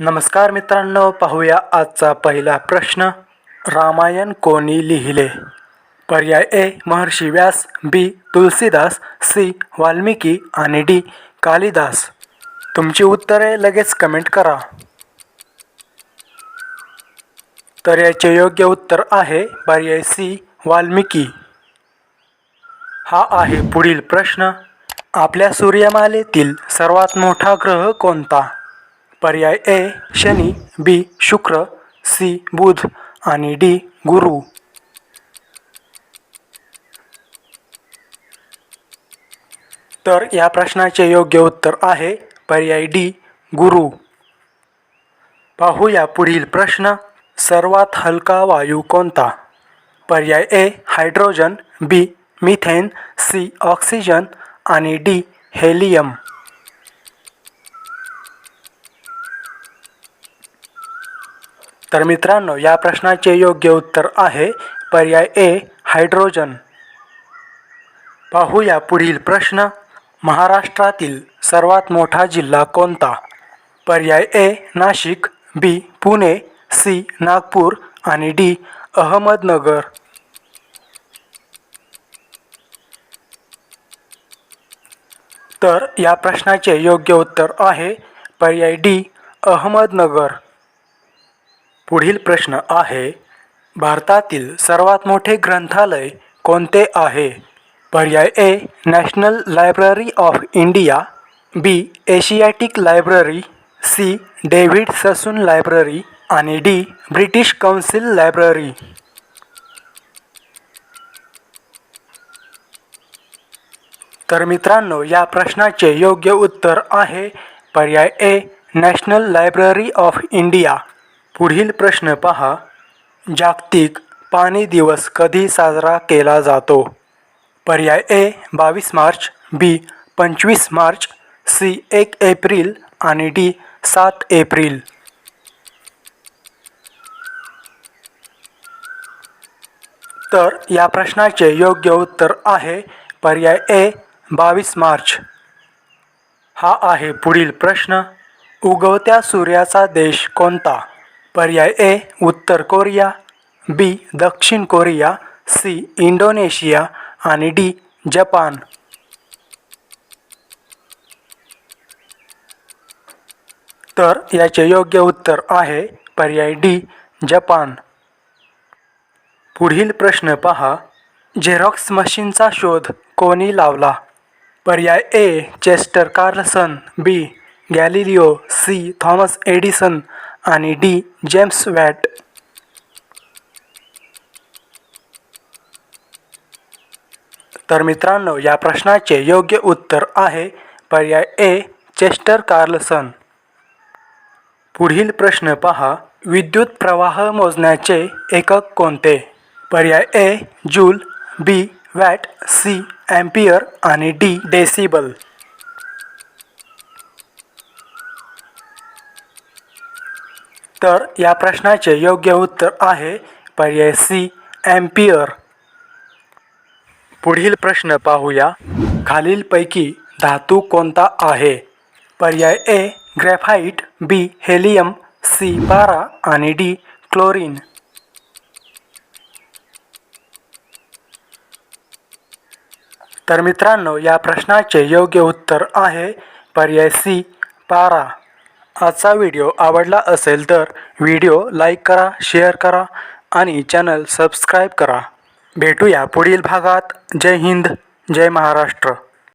नमस्कार मित्रांनो पाहूया आजचा पहिला प्रश्न. रामायण कोणी लिहिले? पर्याय A Maharshi Vyas B Tulsidas C Valmiki आणि डी कालिदास. तुमची उत्तरे लगेच कमेंट करा. तर याचे योग्य उत्तर आहे पर्याय सी वाल्मिकी. हा आहे पुढील प्रश्न. आपल्या सूर्यमालेतील सर्वात मोठा ग्रह कोणता? पर्याय ए शनी बी शुक्र सी बुध आणि डी गुरु. तर या प्रश्नाचे योग्य उत्तर आहे पर्याय डी गुरु. पाहूया पुढील प्रश्न. सर्वात हलका वायू कोणता? पर्याय A hydrogen B methane C oxygen आणि डी हेलियम. तर मित्रांनो या प्रश्नाचे योग्य उत्तर आहे पर्याय ए हायड्रोजन. पाहूया पुढील प्रश्न. महाराष्ट्रातील सर्वात मोठा जिल्हा कोणता? पर्याय A Nashik B Pune C Nagpur आणि डी अहमदनगर. तर या प्रश्नाचे योग्य उत्तर आहे पर्याय डी अहमदनगर. पुढील प्रश्न आहे भारतातील सर्वात मोठे ग्रंथालय कोणते आहे? पर्याय A National Library of India B Asiatic Library C David Sassoon Library आणि डी ब्रिटिश कौन्सिल लायब्ररी. तर मित्रांनो या प्रश्नाचे योग्य उत्तर आहे पर्याय A National Library of India. पुढील प्रश्न पहा. जागतिक पाणी दिवस कधी साजरा केला जातो? पर्याय ए बावीस मार्च बी पंचवीस मार्च सी एक एप्रिल आणि डी सात एप्रिल. तर या प्रश्नाचे योग्य उत्तर आहे पर्याय ए बावीस मार्च. हा आहे पुढील प्रश्न. उगवत्या सूर्याचा देश कोणता? पर्याय ए उत्तर कोरिया बी दक्षिण कोरिया सी इंडोनेशिया आणि डी जपान. तर याचे योग्य उत्तर आहे पर्याय डी जपान. पुढील प्रश्न पहा. झेरॉक्स मशीनचा शोध कोणी लावला? पर्याय A Chester Carlson B Galileo C Thomas Edison आणि डी जेम्स वॅट. तर मित्रांनो या प्रश्नाचे योग्य उत्तर आहे पर्याय ए चेस्टर कार्लसन. पुढील प्रश्न पहा विद्युत प्रवाह मोजण्याचे एकक कोणते? पर्याय A joule B watt C ampere आणि डी डेसिबल. तर या प्रश्नाचे योग्य उत्तर आहे पर्याय सी ॲम्पियर पुढील प्रश्न पाहूया. खालीलपैकी धातू कोणता आहे? पर्याय A graphite B helium C पारा आणि डी क्लोरीन. तर मित्रांनो या प्रश्नाचे योग्य उत्तर आहे पर्याय सी पारा. आजचा व्हिडिओ आवडला असेल तर व्हिडिओ लाईक करा शेअर करा आणि चॅनल सबस्क्राईब करा. भेटूया पुढील भागात. जय हिंद जय महाराष्ट्र.